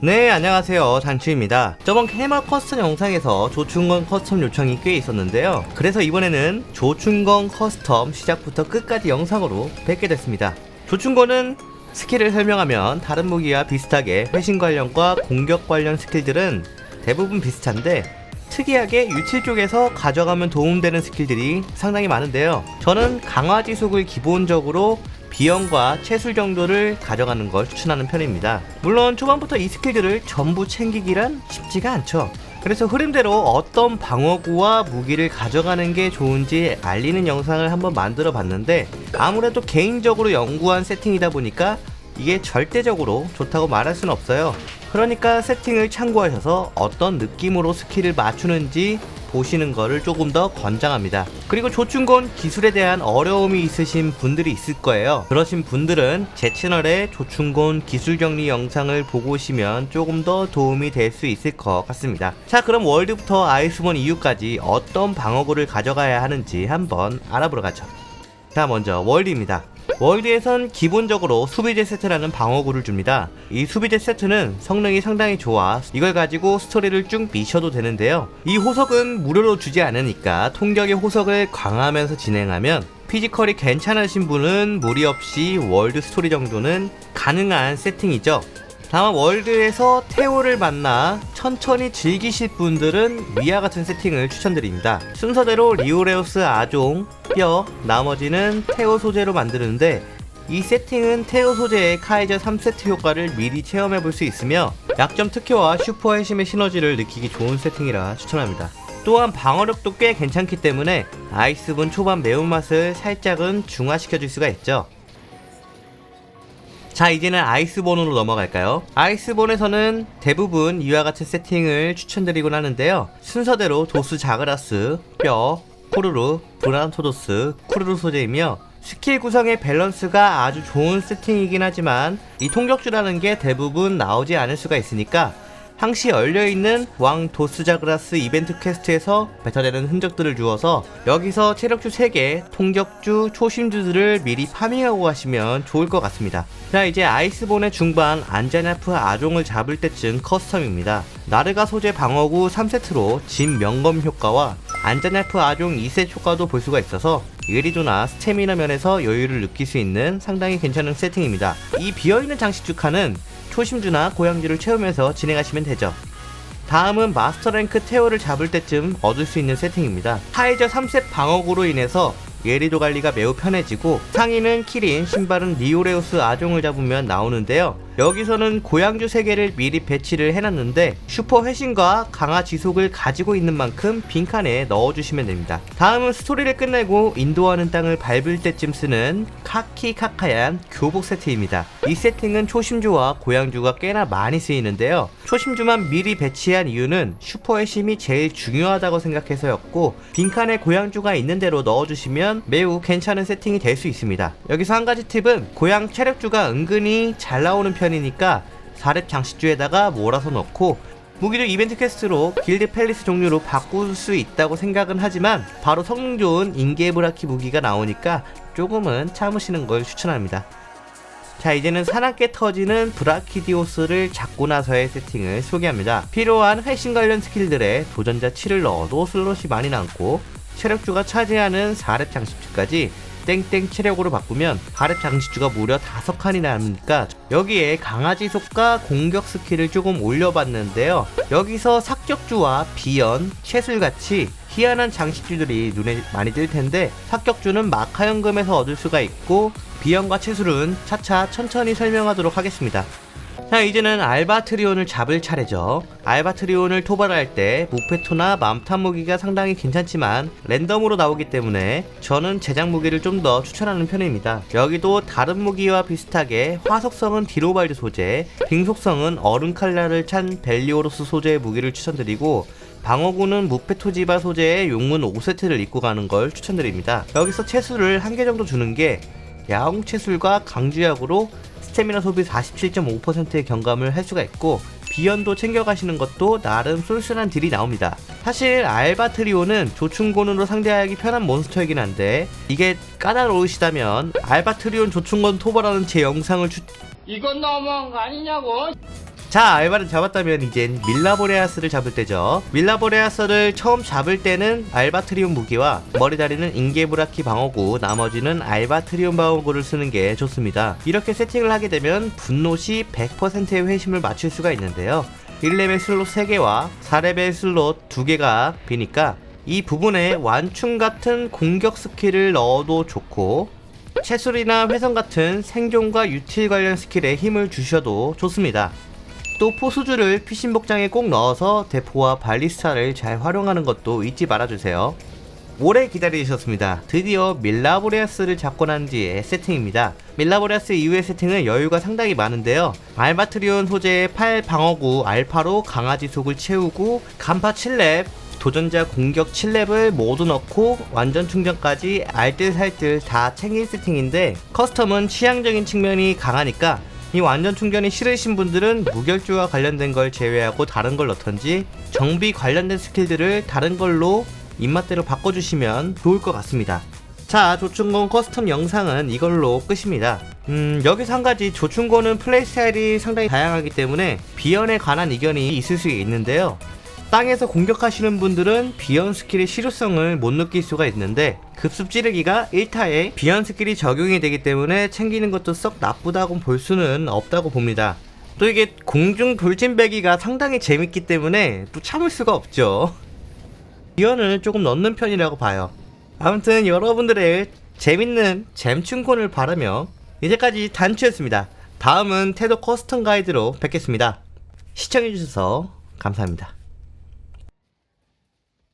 네 안녕하세요. 장추입니다. 저번 캐머 커스텀 영상에서 조충건 커스텀 요청이 꽤 있었는데요. 그래서 이번에는 조충건 커스텀 시작부터 끝까지 영상으로 뵙게 됐습니다. 조충건은 스킬을 설명하면 다른 무기와 비슷하게 회신 관련과 공격 관련 스킬들은 대부분 비슷한데 특이하게 유틸 쪽에서 가져가면 도움되는 스킬들이 상당히 많은데요. 저는 강화 지속을 기본적으로 비염과 채술 정도를 가져가는 걸 추천하는 편입니다. 물론 초반부터 이 스킬들을 전부 챙기기란 쉽지가 않죠. 그래서 흐름대로 어떤 방어구와 무기를 가져가는 게 좋은지 알리는 영상을 한번 만들어 봤는데 아무래도 개인적으로 연구한 세팅이다 보니까 이게 절대적으로 좋다고 말할 수는 없어요. 그러니까 세팅을 참고하셔서 어떤 느낌으로 스킬을 맞추는지 보시는 거를 조금 더 권장합니다. 그리고 조충곤 기술에 대한 어려움이 있으신 분들이 있을 거예요. 그러신 분들은 제 채널에 조충곤 기술 정리 영상을 보고 오시면 조금 더 도움이 될 수 있을 것 같습니다. 자, 그럼 월드부터 아이스본 이후까지 어떤 방어구를 가져가야 하는지 한번 알아보러 가죠. 자, 먼저 월드입니다. 월드에선 기본적으로 수비제 세트라는 방어구를 줍니다. 이 수비제 세트는 성능이 상당히 좋아 이걸 가지고 스토리를 쭉 미셔도 되는데요. 이 호석은 무료로 주지 않으니까 통격의 호석을 강화하면서 진행하면 피지컬이 괜찮으신 분은 무리 없이 월드 스토리 정도는 가능한 세팅이죠. 다만 월드에서 테오를 만나 천천히 즐기실 분들은 위와 같은 세팅을 추천드립니다. 순서대로 리오레오스 아종, 뼈, 나머지는 테오 소재로 만드는데 이 세팅은 테오 소재의 카이저 3세트 효과를 미리 체험해 볼 수 있으며 약점 특효와 슈퍼 해심의 시너지를 느끼기 좋은 세팅이라 추천합니다. 또한 방어력도 꽤 괜찮기 때문에 아이스본 초반 매운맛을 살짝은 중화시켜 줄 수가 있죠. 자 이제는 아이스본으로 넘어갈까요? 아이스본에서는 대부분 이와 같은 세팅을 추천드리곤 하는데요 순서대로 도스 자그라스, 뼈, 코르루, 브란토도스, 쿠르루 소재이며 스킬 구성의 밸런스가 아주 좋은 세팅이긴 하지만 이 통격주라는 게 대부분 나오지 않을 수가 있으니까 항시 열려있는 왕 도스자그라스 이벤트 퀘스트에서 배터되는 흔적들을 주어서 여기서 체력주 3개, 통격주, 초심주들을 미리 파밍하고 가시면 좋을 것 같습니다. 자 이제 아이스본의 중반 안자냐프 아종을 잡을 때쯤 커스텀입니다. 나르가 소재 방어구 3세트로 진 명검 효과와 안자냐프 아종 2셋 효과도 볼 수가 있어서 예리도나 스태미나 면에서 여유를 느낄 수 있는 상당히 괜찮은 세팅입니다. 이 비어있는 장식주 칸은 초심주나 고양주를 채우면서 진행하시면 되죠. 다음은 마스터 랭크 테오를 잡을 때쯤 얻을 수 있는 세팅입니다. 타이저 3셋 방어구로 인해서 예리도 관리가 매우 편해지고 상의는 키린, 신발은 리오레우스 아종을 잡으면 나오는데요. 여기서는 고양주 3개를 미리 배치를 해놨는데 슈퍼 회신과 강화 지속을 가지고 있는 만큼 빈칸에 넣어주시면 됩니다. 다음은 스토리를 끝내고 인도하는 땅을 밟을 때쯤 쓰는 카키 카카얀 교복 세트입니다. 이 세팅은 초심주와 고양주가 꽤나 많이 쓰이는데요. 초심주만 미리 배치한 이유는 슈퍼 회심이 제일 중요하다고 생각해서였고 빈칸에 고양주가 있는 대로 넣어주시면 매우 괜찮은 세팅이 될 수 있습니다. 여기서 한 가지 팁은 고양 체력주가 은근히 잘 나오는 편 이니까 4렙 장식주에다가 몰아서 넣고 무기도 이벤트 퀘스트로 길드 팰리스 종류로 바꿀 수 있다고 생각은 하지만 바로 성능 좋은 인게브라키 무기가 나오니까 조금은 참으시는 걸 추천합니다. 자 이제는 사납게 터지는 브라키디오스를 잡고 나서의 세팅을 소개합니다. 필요한 회신 관련 스킬들에 도전자 7을 넣어도 슬롯이 많이 남고 체력주가 차지하는 4렙 장식주까지 땡땡 체력으로 바꾸면 4렙 장식주가 무려 5칸이 남으니까 여기에 강화지속과 공격 스킬을 조금 올려봤는데요. 여기서 삭격주와 비연, 채술같이 희한한 장식주들이 눈에 많이 띌 텐데 삭격주는 마카연금에서 얻을 수가 있고 비연과 채술은 차차 천천히 설명하도록 하겠습니다. 자 이제는 알바트리온을 잡을 차례죠. 알바트리온을 토벌할 때 무페토나 맘탄 무기가 상당히 괜찮지만 랜덤으로 나오기 때문에 저는 제작 무기를 좀 더 추천하는 편입니다. 여기도 다른 무기와 비슷하게 화속성은 디로발드 소재 빙속성은 얼음 칼날을 찬 벨리오로스 소재의 무기를 추천드리고 방어구는 무페토지바 소재의 용문 5세트를 입고 가는 걸 추천드립니다. 여기서 채수를 한 개 정도 주는 게 야옹 채술과 강주약으로 스태미나 소비 47.5%의 경감을 할 수가 있고 비연도 챙겨가시는 것도 나름 쏠쏠한 딜이 나옵니다. 사실 알바트리오는 조충곤으로 상대하기 편한 몬스터이긴 한데 이게 까다로우시다면 알바트리온 조충곤 토벌하는 제 영상을 추... 이건 너무한 거 아니냐고? 자 알바를 잡았다면 이젠 밀라보레아스를 잡을 때죠. 밀라보레아스를 처음 잡을 때는 알바트리온 무기와 머리다리는 인게브라키 방어구 나머지는 알바트리온 방어구를 쓰는 게 좋습니다. 이렇게 세팅을 하게 되면 분노 시 100%의 회심을 맞출 수가 있는데요. 1레벨 슬롯 3개와 4레벨 슬롯 2개가 비니까 이 부분에 완충 같은 공격 스킬을 넣어도 좋고 채술이나 회선 같은 생존과 유틸 관련 스킬에 힘을 주셔도 좋습니다. 또 포수주를 피신 복장에 꼭 넣어서 대포와 발리스타를 잘 활용하는 것도 잊지 말아주세요. 오래 기다리셨습니다. 드디어 밀라보레아스를 잡고 난 뒤의 세팅입니다. 밀라보레아스 이후의 세팅은 여유가 상당히 많은데요. 알바트리온 소재의 팔 방어구 알파로 강아지 속을 채우고 간파 7렙, 도전자 공격 7렙을 모두 넣고 완전 충전까지 알뜰살뜰 다 챙긴 세팅인데 커스텀은 취향적인 측면이 강하니까 이 완전 충전이 싫으신 분들은 무결주와 관련된 걸 제외하고 다른 걸 넣던지 정비 관련된 스킬들을 다른 걸로 입맛대로 바꿔주시면 좋을 것 같습니다. 자, 조충곤 커스텀 영상은 이걸로 끝입니다. 음, 여기서 한 가지 조충곤은 플레이 스타일이 상당히 다양하기 때문에 비연에 관한 의견이 있을 수 있는데요. 땅에서 공격하시는 분들은 비연 스킬의 실효성을 못 느낄 수가 있는데 급습 찌르기가 1타에 비연 스킬이 적용이 되기 때문에 챙기는 것도 썩 나쁘다고 볼 수는 없다고 봅니다. 또 이게 공중 돌진배기가 상당히 재밌기 때문에 또 참을 수가 없죠. 비연을 조금 넣는 편이라고 봐요. 아무튼 여러분들의 재밌는 잼충콘을 바라며 이제까지 단추였습니다. 다음은 태도 커스텀 가이드로 뵙겠습니다. 시청해주셔서 감사합니다.